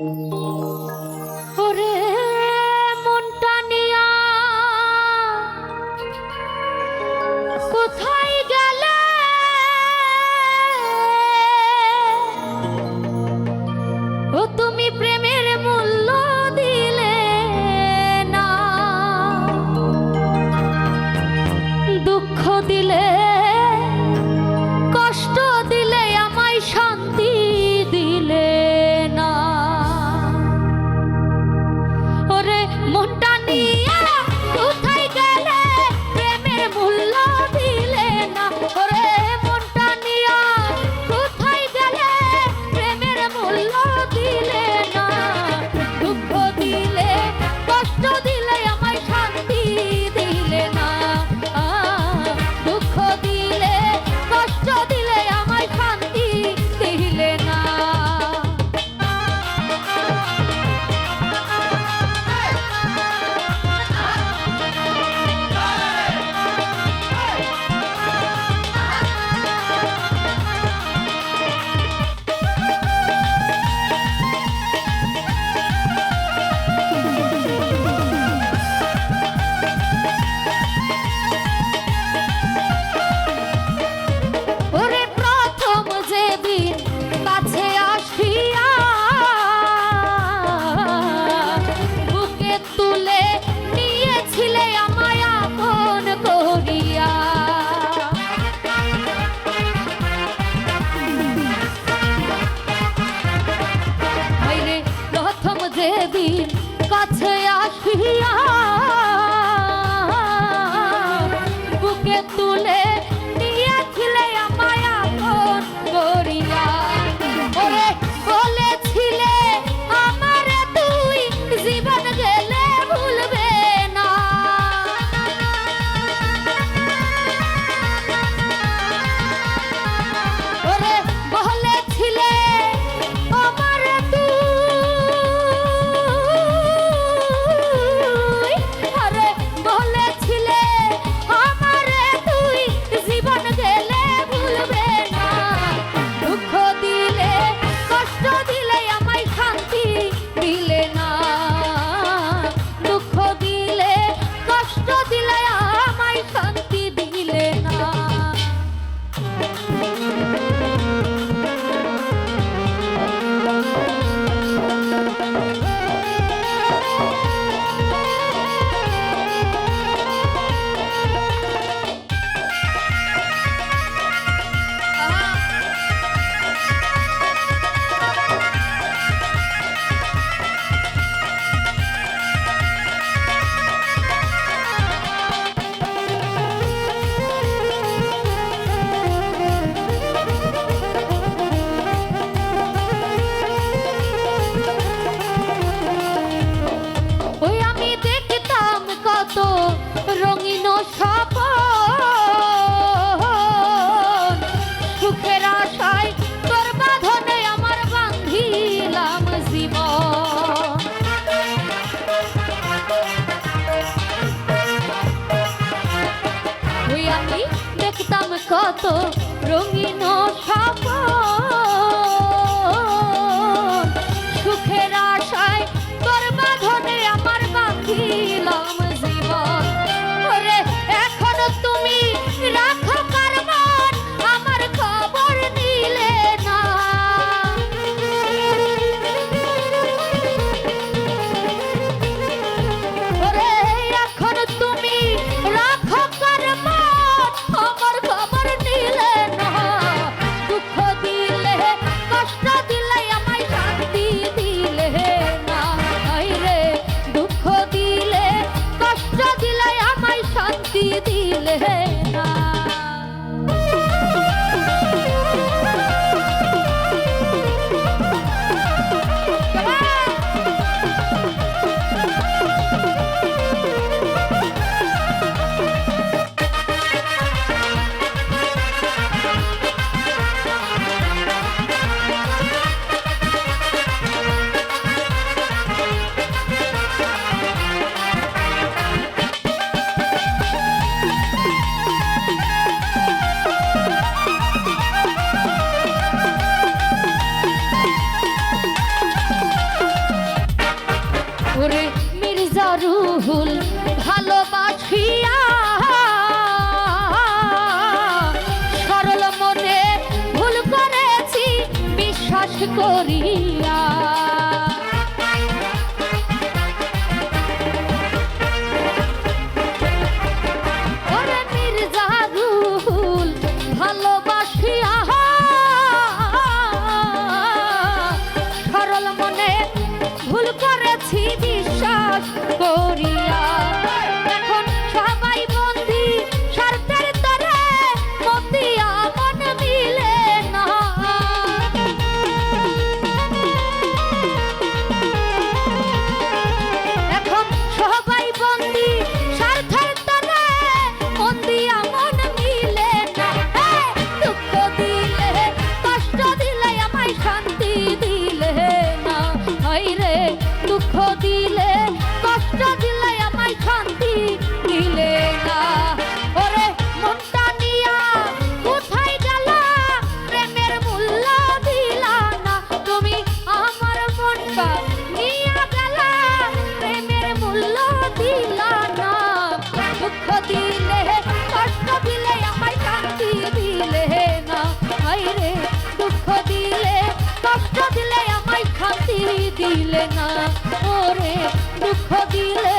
ওরে কত রঙিন স্বপন ভুল ভালোবাসিয়া। সরল মনে ভুল করেছি বিশ্বাস করিয়া। ভুল করেছি করিয়া দুঃখ দিলে, কষ্ট দিলে, আমায় কান্দি দিলে না রে। দুঃখ দিলে, কষ্ট দিলে, আমায় খান্তি দিলে না। ওরে দুঃখ দিলে